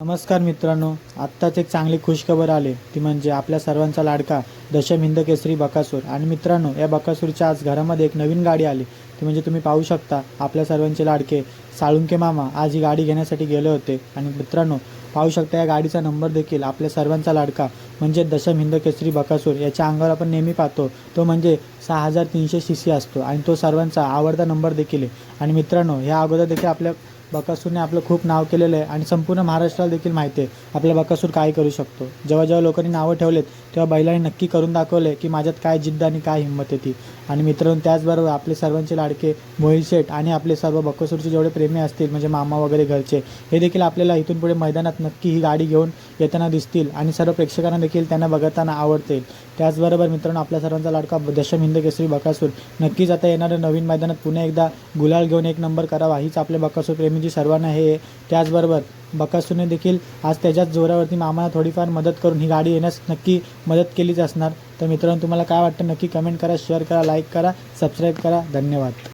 नमस्कार मित्रांनो आत्ताच एक चांगली खुशखबर आली. ती म्हणजे आपल्या सर्वांचा लाडका दशम हिंद केसरी बकासूर. आणि मित्रांनो या बकासूरच्या आज घरामध्ये एक नवीन गाडी आली. ती म्हणजे तुम्ही पाहू शकता आपल्या सर्वांचे लाडके साळुंके मामा आज ही गाडी घेण्यासाठी गेले होते. आणि मित्रांनो पाहू शकता या गाडीचा नंबर देखील आपल्या सर्वांचा लाडका म्हणजे दशम हिंद केसरी बकासूर. याच्या अंगावर आपण नेहमी पाहतो तो म्हणजे सहा हजार तीनशे सी सी असतो. आणि तो सर्वांचा आवडता नंबर देखील आहे. आणि मित्रांनो ह्या अगोदर देखील आपल्या बकासूरने आपलं खूप नाव केलेलं आहे आणि संपूर्ण महाराष्ट्राला देखील माहिती आहे. आपला बकासूर काय करू शकतो? जेव्हा जेव्हा लोकांनी नावं ठेवलेत तेव्हा बैलांनी नक्की करून दाखवले की माझ्यात काय जिद्द आणि काय हिंमत आहे ती. आणि मित्रांनो त्याचबरोबर आपले सर्वांचे लाडके मोहिल शेठ आणि आपले सर्व बकासूरचे जेवढे प्रेमी असतील म्हणजे मामा वगैरे घरचे हे देखील आपल्याला इथून पुढे मैदानात नक्की ही गाडी घेऊन येताना दिसतील आणि सर्व प्रेक्षकांना देखील त्यांना बघताना आवडतील. त्याचबरोबर मित्रांनो आपल्या सर्वांचा लाडका दशम हिंद केसरी बकासूर. नक्कीच आता येणाऱ्या नवीन मैदानात पुन्हा एकदा गुलाल घेऊन एक नंबर करावा हीच आपल्या बकासूर प्रेमीची सर्वांना हे आहे. त्याचबरोबर बकासूने देखील आज त्याच्याच जोरावरती मामाला थोडीफार मदत करून ही गाडी येण्यास नक्की मदत केलीच असणार तर मित्रांनो तुम्हाला काय वाटतं नक्की कमेंट करा शेअर करा लाईक करा सबस्क्राईब करा धन्यवाद